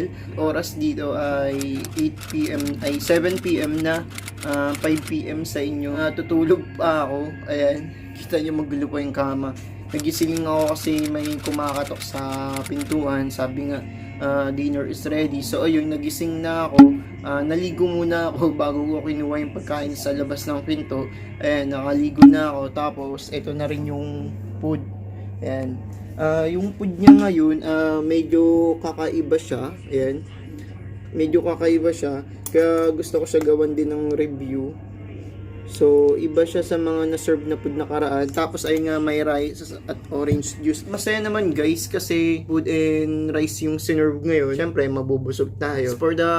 channel. Oras dito ay 8pm, ay 7pm na, ah, 5pm sa inyo. Ah, tutulog pa ako, ayan, kita nyo magulo pa yung kama. Nagising ako kasi may kumakatok sa pintuan, sabi nga, ah, dinner is ready. So ayun, nagising na ako. Ah, naligo muna ako bago ko kinuha yung pagkain sa labas ng pinto. Ayan, nakaligo na ako. Tapos, ito na rin yung food. Ayan. Ah, yung food niya ngayon, ah, medyo kakaiba siya. Ayan. Medyo kakaiba siya. Kaya gusto ko siya gawan din ng review. So, iba siya sa mga na-serve na food nakaraan. Tapos ay nga may rice at orange juice. Masaya naman guys kasi food and rice yung sinerve ngayon. Siyempre, mabubusog tayo. For the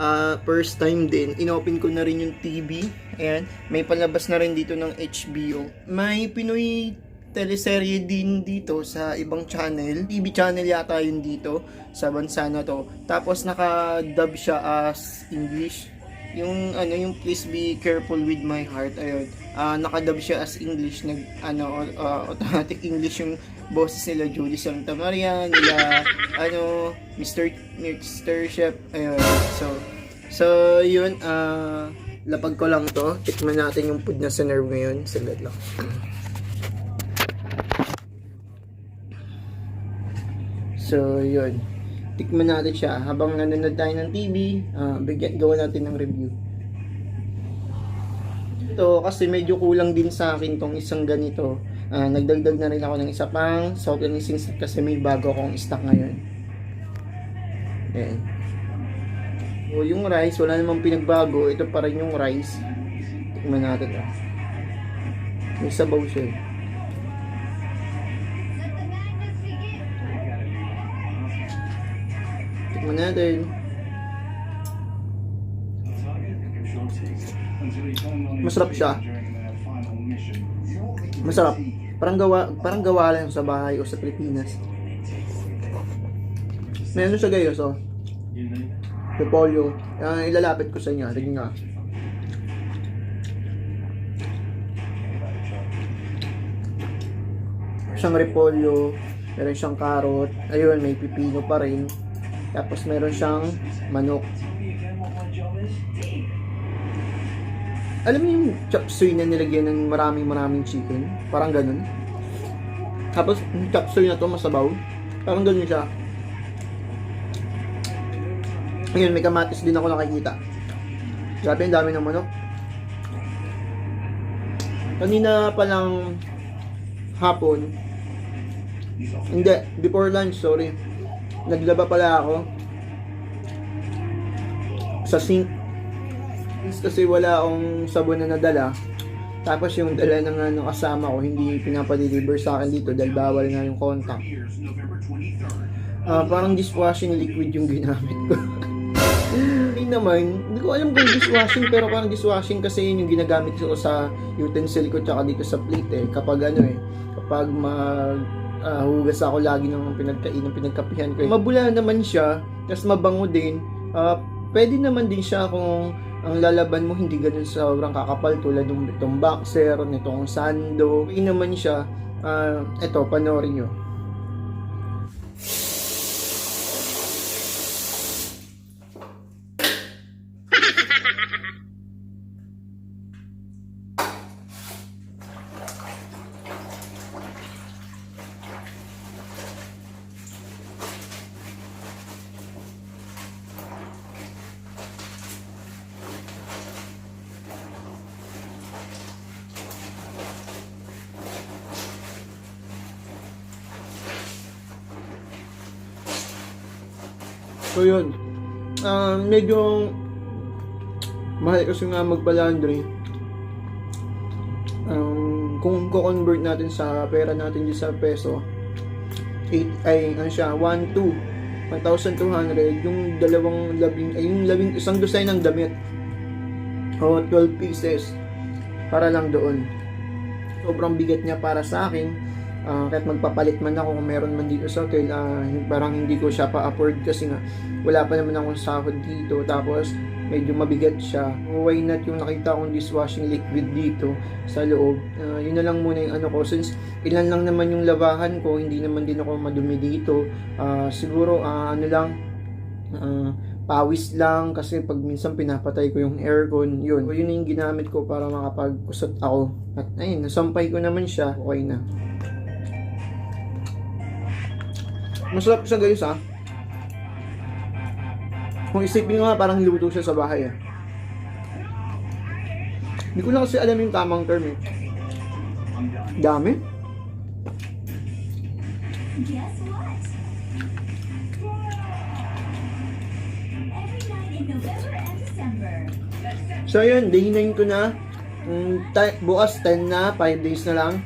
uh, first time din, inopen ko na rin yung TV. Ayan, may palabas na rin dito ng HBO. May Pinoy teleserye din dito sa ibang channel. TV channel yata yun dito sa bansa na to. Tapos naka-dub siya as English yung ano yung please be careful with my heart ayun Ah, nakadub siya as English nag ano uh, automatic English yung boses nila Julie Santa Maria nila ano Mr. Mr. Chef ayun so so yun ah lapag ko lang to tikman natin yung food na sinerve ngayon saglit lang so yun tikman natin siya habang nanonood tayo ng TV ah bigyan gawa natin ng review ito kasi medyo kulang din sa akin tong isang ganito Ah, nagdagdag na rin ako ng isa pang salt and seasoning kasi may bago akong stock ngayon Ayan. So, yung rice, wala namang pinagbago. Ito pa rin yung rice. Tikman natin. Ah. May sabaw siya. eh. Tikman natin. Masarap siya. Masarap. Parang gawa, parang gawa lang sa bahay o sa Pilipinas. Meron siya gayos, oh. Repolyo. Uh, ilalapit ko sa inyo. Tingnan nga. Siyang repolyo. Meron siyang carrot. Ayun, may pipino pa rin. Tapos meron siyang manok. Alam mo yung chop suey na nilagyan ng maraming maraming chicken? Parang ganun. Tapos, yung chop suey na to masabaw. Parang ganun siya. Ayun, may kamatis din ako nakikita. Grabe, ang dami ng manok. Kanina pa lang hapon, hindi, before lunch, sorry. Naglaba pala ako sa sink. Kasi wala akong sabon na nadala. Tapos yung dala ng ano, kasama ko, hindi pinapadeliver sa akin dito dahil bawal nga yung contact. Ah, parang dishwashing liquid yung ginamit ko. Hindi naman, hindi ko alam kung dishwashing pero parang dishwashing kasi yun yung ginagamit ko sa utensil ko tsaka dito sa plate eh. Kapag ano eh, kapag mag ah, hugas ako lagi ng pinagkain ng pinagkapihan ko. eh. Mabula naman siya, tapos mabango din. Ah, pwede naman din siya kung ang lalaban mo hindi ganun sobrang kakapal tulad ng itong boxer, nitong sando. Pwede naman siya. Ah, eto, panoorin nyo. So yun. Um, medyo mahal kasi nga magpa-laundry. Um, kung ko-convert natin sa pera natin dito sa peso, 8 ay ano siya, 1 2 1,200 yung dalawang labing ay yung labing isang dosay ng damit o 12 pieces para lang doon sobrang bigat niya para sa akin Ah, kahit magpapalit man ako kung meron man dito sa hotel, ah, parang hindi ko siya pa-afford kasi nga wala pa naman akong sahod dito. Tapos medyo mabigat siya. Why not yung nakita kong dishwashing liquid dito sa loob. Ah, yun na lang muna yung ano ko. Since ilan lang naman yung lavahan ko, hindi naman din ako madumi dito. Ah, siguro ah, ano lang, Ah, pawis lang kasi pag minsan pinapatay ko yung aircon, yun. So, yun yung ginamit ko para makapagkusot ako. At ayun, nasampay ko naman siya. Okay na. Masarap siya guys ah. Kung isipin mo nga, parang luto siya sa bahay ah. Hindi ko na kasi alam yung tamang term eh. Dami? Guess what? So yun, day 9 ko na. Mm, bukas 10 na, 5 days na lang.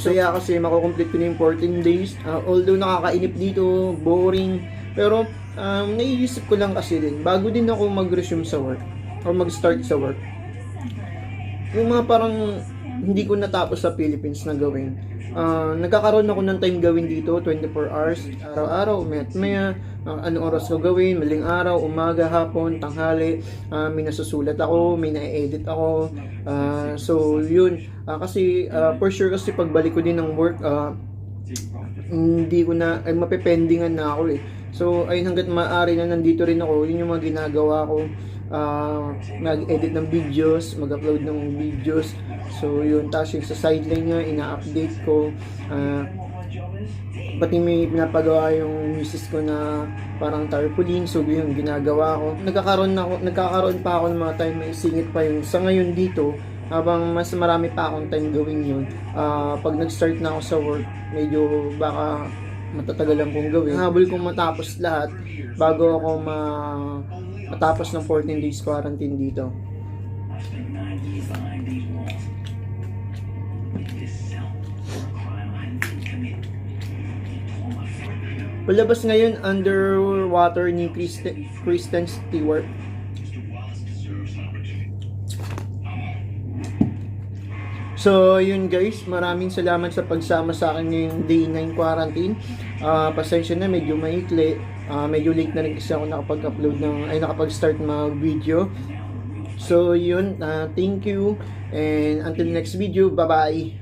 So yeah, kasi makukomplete ko na yung 14 days. Ah, although nakakainip dito, boring. Pero um, naiisip ko lang kasi din, bago din ako mag-resume sa work or mag-start sa work. Yung mga parang hindi ko natapos sa Philippines na gawin. Ah, nagkakaroon ako ng time gawin dito, 24 hours, araw-araw, mayat maya, ah, anong oras ko gawin, maling araw, umaga, hapon, tanghali, ah, may nasusulat ako, may na-edit ako, Ah, so yun, Ah, kasi ah, for sure kasi pagbalik ko din ng work, ah, hindi ko na, ay mapependingan na ako eh. So, ayun hanggat maaari na nandito rin ako, yun yung mga ginagawa ko. Ah, mag-edit ng videos, mag-upload ng videos. So, yun. Tapos yung sa sideline niya, ina-update ko. Ah, pati may pinapagawa yung misis ko na parang tarpaulin. So, yun, ginagawa ko. Nagkakaroon, na ako, nagkakaroon pa ako ng mga time na isingit pa yung sa ngayon dito, habang mas marami pa akong time gawin yun. Ah, pag nag-start na ako sa work, medyo baka matatagalan kong gawin. Habol kong matapos lahat bago ako ma matapos ng 14 days quarantine dito. Palabas ngayon underwater ni Kristen, Kristen Stewart. So, yun guys, maraming salamat sa pagsama sa akin ngayong day 9 quarantine. Ah, pasensya na, medyo maikli. Ah, medyo late na rin kasi ako nakapag-upload ng, ay nakapag-start mag-video. So, yun, ah, thank you. And until next video, bye-bye.